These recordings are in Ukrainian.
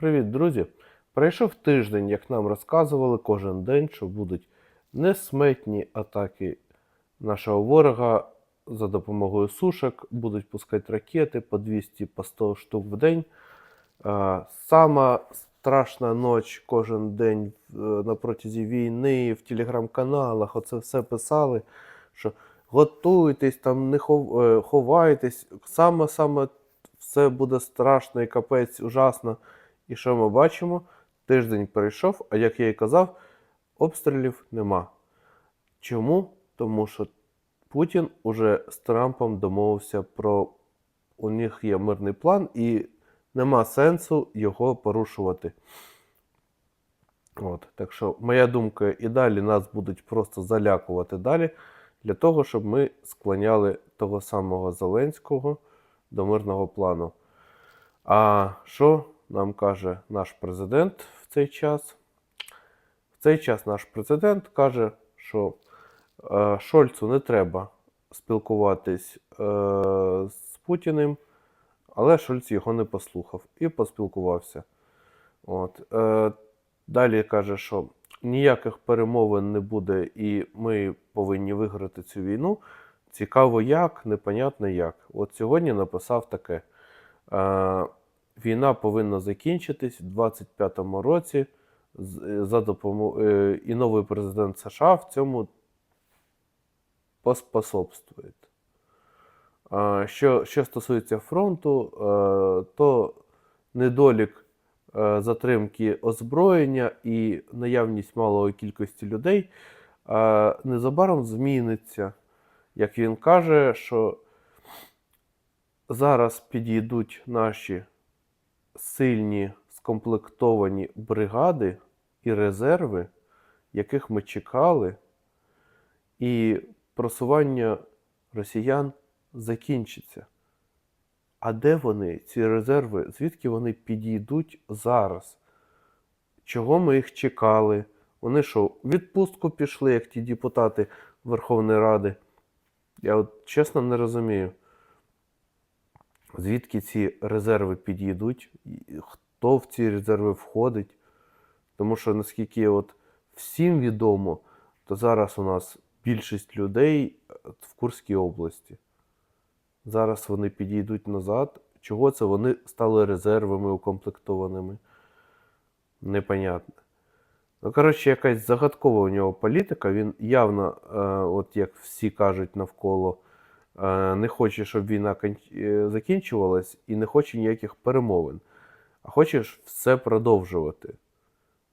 Привіт, друзі! Пройшов тиждень, як нам розказували кожен день, що будуть несметні атаки нашого ворога за допомогою сушок, будуть пускати ракети по 200 по 100 штук в день. Сама страшна ніч кожен день е, на протязі війни в телеграм-каналах. Оце все писали, що готуйтесь, там не е, ховайтесь. Саме саме все буде страшно і капець, ужасно. І що ми бачимо? Тиждень перейшов, а як я і казав, обстрілів нема. Чому? Тому що Путін уже з Трампом домовився про у них є мирний план, і нема сенсу його порушувати. От, так що, моя думка, і далі нас будуть просто залякувати далі, для того, щоб ми склоняли того самого Зеленського до мирного плану. А що нам каже наш президент в цей час? В цей час наш президент каже, що е, Шольцу не треба спілкуватись е, з Путіним, але Шольц його не послухав і поспілкувався. От. Е, далі каже, що ніяких перемовин не буде, і ми повинні виграти цю війну. Цікаво, як, непонятно як. От сьогодні написав таке. Е, війна повинна закінчитись в 25-му році за допомогою і новий президент США в цьому поспособствує. Що, що стосується фронту, е, то недолік е, затримки озброєння і наявність малої кількості людей е, незабаром зміниться. Як він каже, що зараз підійдуть наші сильні скомплектовані бригади і резерви, яких ми чекали, і просування росіян закінчиться. А де вони, ці резерви, звідки вони підійдуть зараз? Чого ми їх чекали? Вони що, відпустку пішли, як ті депутати Верховної Ради? Я от чесно не розумію, звідки ці резерви підійдуть, хто в ці резерви входить. Тому що, наскільки от всім відомо, то зараз у нас більшість людей е, в Курській області. Зараз вони підійдуть назад. Чого це вони стали резервами укомплектованими? Непонятно. Ну, коротше, якась загадкова у нього політика. Він явно, е, от як всі кажуть навколо, не хоче, щоб війна е, закінчувалась, і не хоче ніяких перемовин. А хоче ж все продовжувати.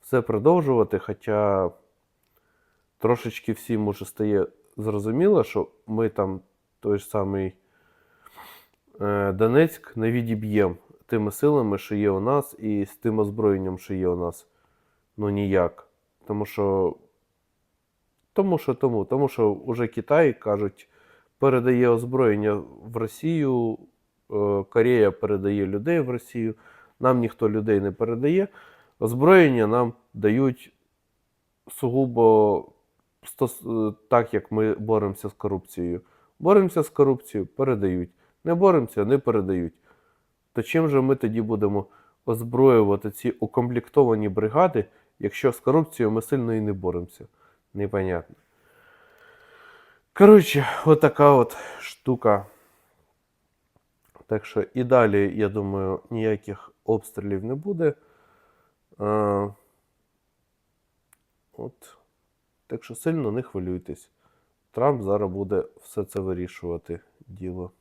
Все продовжувати, хоча трошечки всім уже стає зрозуміло, що ми там той ж самий е, Донецьк не відіб'ємо тими силами, що є у нас, і з тим озброєнням, що є у нас. Ну ніяк. Тому що. Тому що тому. Тому що уже Китай, кажуть, передає озброєння в Росію, е, Корея передає людей в Росію. Нам ніхто людей не передає. Озброєння нам дають сугубо е, так, як ми боремося з корупцією. Боремося з корупцією, передають. Не боремося, не передають. То чим же ми тоді будемо озброювати ці укомплектовані бригади, якщо з корупцією ми сильно і не боремося? Непонятно. Коротше, отака от штука. Так що і далі, я думаю, ніяких обстрілів не буде. А, от. Так що сильно не хвилюйтесь. Трамп зараз буде все це вирішувати діло.